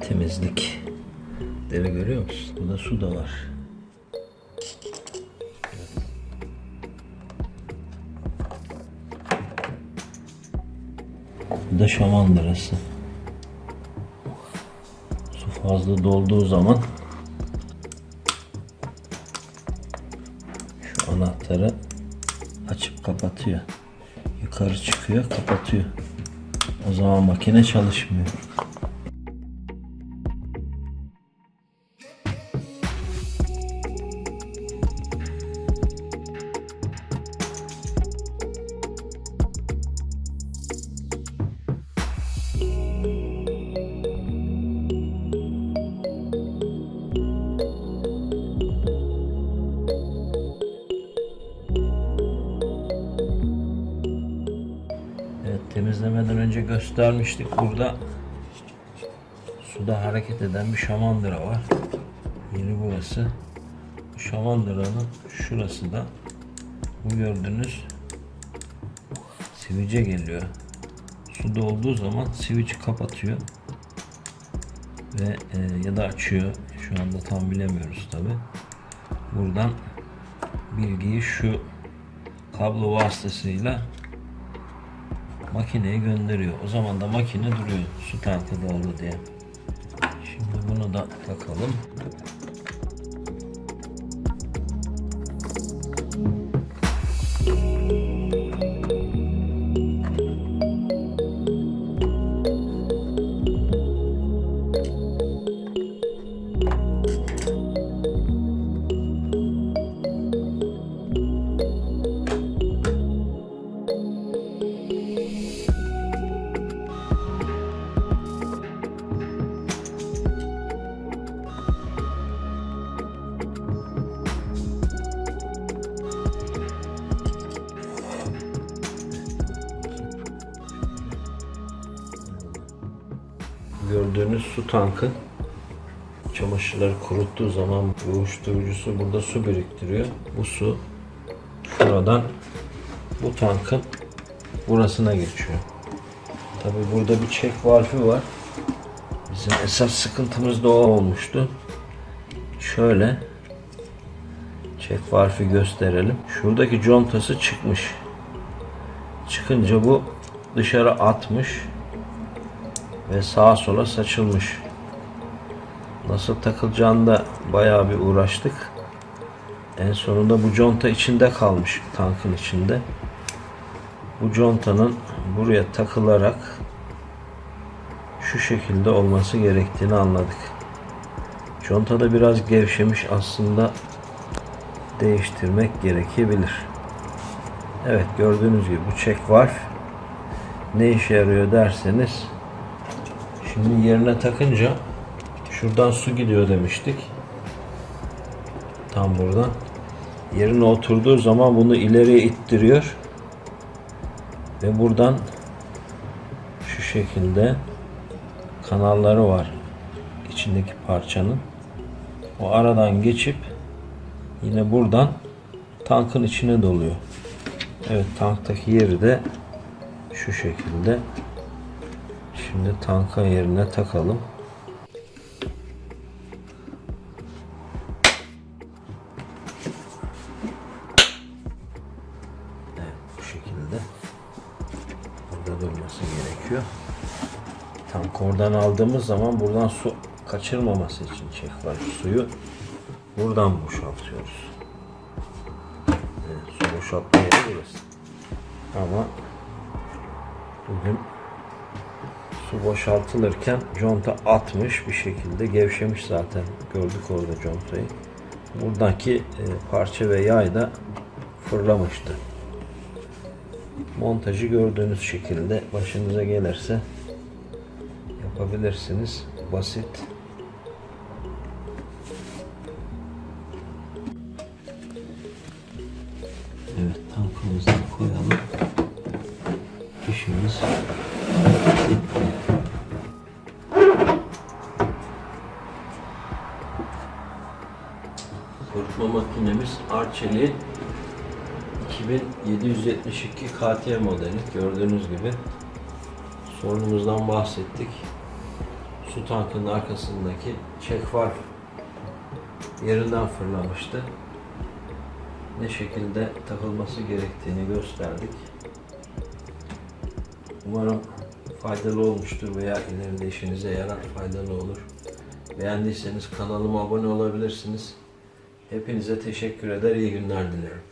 Temizlik. Deri görüyor musun? Burada su da var. Bu da şamandırası. Su fazla dolduğu zaman anahtarı açıp kapatıyor. Yukarı çıkıyor, kapatıyor. O zaman makine çalışmıyor. Temizlemeden önce göstermiştik. Burada suda hareket eden bir şamandıra var. Yeri burası. Bu şamandıranın şurası da bu gördüğünüz sivice geliyor. Suda olduğu zaman sivici kapatıyor ve e, ya da açıyor. Şu anda tam bilemiyoruz tabi. Buradan bilgiyi şu kablo vasıtasıyla makineye gönderiyor. O zaman da makine duruyor su tankı doldu diye. Şimdi bunu da takalım. Gördüğünüz su tankı çamaşırları kuruttuğu zaman uyuşturucusu burada su biriktiriyor. Bu su şuradan bu tankın burasına geçiyor. Tabi burada bir çek valfi var. Bizim esas sıkıntımız da o olmuştu. Şöyle çek valfi gösterelim. Şuradaki contası çıkmış. Çıkınca bu dışarı atmış ve sağa sola saçılmış. Nasıl takılacağını da bayağı bir uğraştık. En sonunda bu conta içinde kalmış tankın içinde. Bu contanın buraya takılarak şu şekilde olması gerektiğini anladık. Conta da biraz gevşemiş aslında değiştirmek gerekebilir. Evet gördüğünüz gibi bu çek valf ne işe yarıyor derseniz Şimdi yerine takınca şuradan su gidiyor demiştik. Tam buradan. Yerine oturduğu zaman bunu ileriye ittiriyor. Ve buradan şu şekilde kanalları var içindeki parçanın. O aradan geçip yine buradan tankın içine doluyor. Evet tanktaki yeri de şu şekilde. Şimdi tanka yerine takalım. Evet bu şekilde. Burada durması gerekiyor. Tank oradan aldığımız zaman buradan su kaçırmaması için çek var. Suyu buradan boşaltıyoruz. Evet, su boşaltma yeri burası. Ama bugün su boşaltılırken conta atmış bir şekilde gevşemiş zaten gördük orada contayı. Buradaki e, parça ve yay da fırlamıştı. Montajı gördüğünüz şekilde başınıza gelirse yapabilirsiniz. Basit. Evet tankımızı koyalım. İşimiz. Kurutma makinemiz Arçelik'in 2772 KT modeli gördüğünüz gibi sorunumuzdan bahsettik. Su tankının arkasındaki check valve yerinden fırlamıştı. Ne şekilde takılması gerektiğini gösterdik. Umarım faydalı olmuştur veya ileride işinize yarar, faydalı olur. Beğendiyseniz kanalıma abone olabilirsiniz. Hepinize teşekkür eder, iyi günler dilerim.